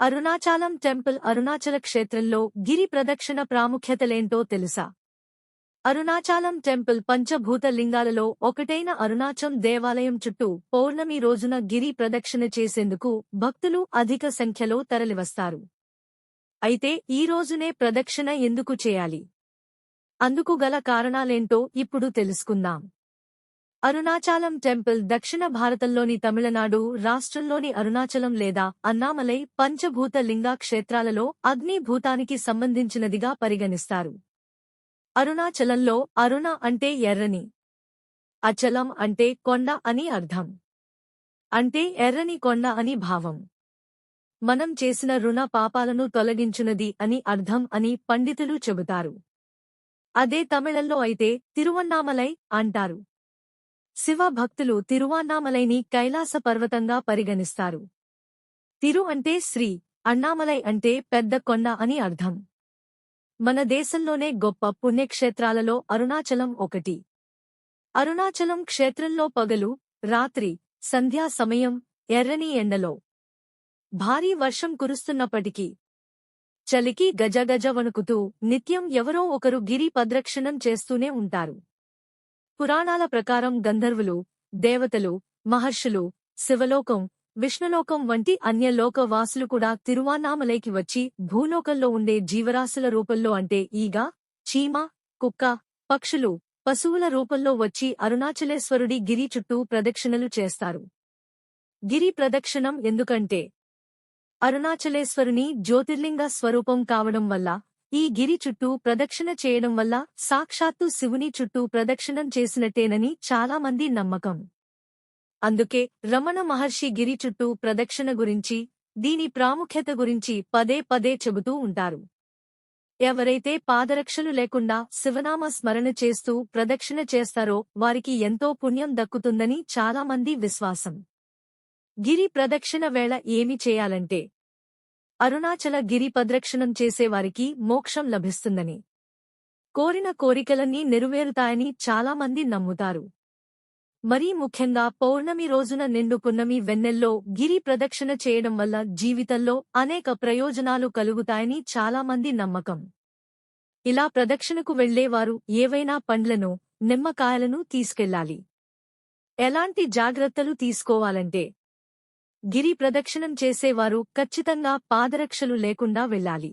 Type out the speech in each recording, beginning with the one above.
Arunachalam temple Arunachal క్షేత్రంలో గిరి ప్రదక్షిణ ప్రాముఖ్యతలేంటో తెలుసా? అరుణాచలం టెంపుల్ పంచభూత లింగాలలో ఒకటైన అరుణాచం దేవాలయం చుట్టూ పౌర్ణమి రోజున గిరి ప్రదక్షిణ చేసేందుకు భక్తులు అధిక సంఖ్యలో తరలివస్తారు. అయితే ఈ రోజునే ప్రదక్షిణ ఎందుకు చేయాలి? అందుకు గల కారణాలేంటో ఇప్పుడు తెలుసుకుందాం. అరుణాచలం టెంపుల్ దక్షిణ భారతంలోని తమిళనాడు రాష్ట్రంలోని అరుణాచలం లేదా అన్నామలై పంచభూత లింగా క్షేత్రాలలో అగ్నిభూతానికి సంబంధించినదిగా పరిగణిస్తారు. అరుణాచలంలో అరుణ అంటే ఎర్రని అచలం అంటే కొండ అని అర్థం. అంటే ఎర్రని కొండ అని భావం. మనం చేసిన రుణ పాపాలను తొలగించునది అని అర్థం అని పండితులు చెబుతారు. అదే తమిళంలో అయితే తిరువన్నామలై అంటారు. శివ భక్తులు తిరువాన్నామలైని కైలాస పర్వతంగా పరిగణిస్తారు. తిరు అంటే శ్రీ అన్నామలై అంటే పెద్ద కొండ అని అర్థం. మన దేశంలోనే గొప్ప పుణ్యక్షేత్రాలలో అరుణాచలం ఒకటి. అరుణాచలం క్షేత్రంలో పగలు రాత్రి సంధ్యా సమయం ఎర్రని ఎండలో. భారీ వర్షం కురుస్తున్నప్పటికీ. చలికి గజగజ వణుకుతూ నిత్యం ఎవరో ఒకరు గిరి ప్రదక్షిణం చేస్తూనే ఉంటారు. పురాణాల ప్రకారం గంధర్వులు దేవతలు మహర్షులు శివలోకం విష్ణులోకం వంటి అన్య లోకవాసులు కూడా తిరువానామలైకి వచ్చి భూలోకంలో ఉండే జీవరాశుల రూపంలో అంటే ఈగ చీమ కుక్క పక్షులు పశువుల రూపంలో వచ్చి అరుణాచలేశ్వరుడి గిరి చుట్టూ ప్రదక్షిణలు చేస్తారు. గిరి ప్రదక్షిణం ఎందుకంటే అరుణాచలేశ్వరుని జ్యోతిర్లింగ స్వరూపం కావడం వల్ల ఈ గిరి చుట్టూ ప్రదక్షిణ చేయడం వల్ల సాక్షాత్తు శివుని చుట్టూ ప్రదక్షిణం చేసినట్టేనని చాలామంది నమ్మకం. అందుకే రమణ మహర్షి గిరి చుట్టూ ప్రదక్షిణ గురించి దీని ప్రాముఖ్యత గురించి పదే పదే చెబుతూ ఉంటారు. ఎవరైతే పాదరక్షలు లేకుండా శివనామ స్మరణ చేస్తూ ప్రదక్షిణ చేస్తారో వారికి ఎంతో పుణ్యం దక్కుతుందని చాలామంది విశ్వాసం. గిరి ప్రదక్షిణ వేళ ఏమి చేయాలంటే అరుణాచల గిరి ప్రదక్షిణం చేసేవారికి మోక్షం లభిస్తుందని. కోరిన కోరికలన్నీ నెరవేరుతాయని చాలామంది నమ్ముతారు. మరీ ముఖ్యంగా పౌర్ణమి రోజున నిండుకున్నమి వెన్నెల్లో గిరి ప్రదక్షిణ చేయడం వల్ల జీవితంలో అనేక ప్రయోజనాలు కలుగుతాయని చాలామంది నమ్మకం. ఇలా ప్రదక్షిణకు వెళ్ళేవారు ఏవైనా పండ్లను నిమ్మకాయలను తీసుకెళ్ళాలి ఎలాంటి జాగ్రత్తలు తీసుకోవాలంటే గిరి ప్రదక్షిణం చేసేవారు ఖచ్చితంగా పాదరక్షలు లేకుండా వెళ్ళాలి.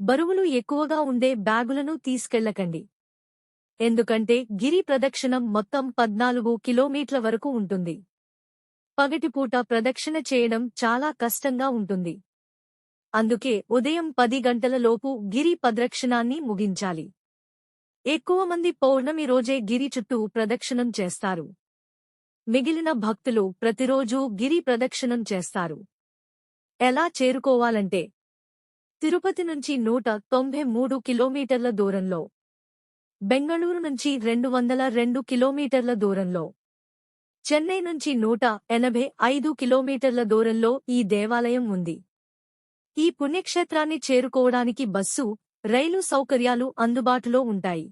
బరువులు ఎక్కువగా ఉండే బ్యాగులను తీసుకెళ్ళకండి ఎందుకంటే గిరి ప్రదక్షిణం మొత్తం పద్నాలుగు కిలోమీటర్ల వరకు ఉంటుంది. పగటిపూట ప్రదక్షిణ చేయడం చాలా కష్టంగా ఉంటుంది. అందుకే ఉదయం పది గంటలలోపు గిరి ప్రదక్షిణాన్ని ముగించాలి. ఎక్కువ మంది పౌర్ణమి రోజే గిరి చుట్టూ ప్రదక్షిణం చేస్తారు. మిగిలిన భక్తులు ప్రతిరోజూ గిరి ప్రదక్షిణం చేస్తారు. ఎలా చేరుకోవాలంటే తిరుపతి నుంచి నూట తొంభై మూడు కిలోమీటర్ల దూరంలో బెంగళూరు నుంచి రెండు వందల రెండు కిలోమీటర్ల దూరంలో చెన్నై నుంచి నూట ఎనభై ఐదు కిలోమీటర్ల దూరంలో ఈ దేవాలయం ఉంది. ఈ పుణ్యక్షేత్రాన్ని చేరుకోవడానికి బస్సు రైలు సౌకర్యాలు అందుబాటులో ఉంటాయి.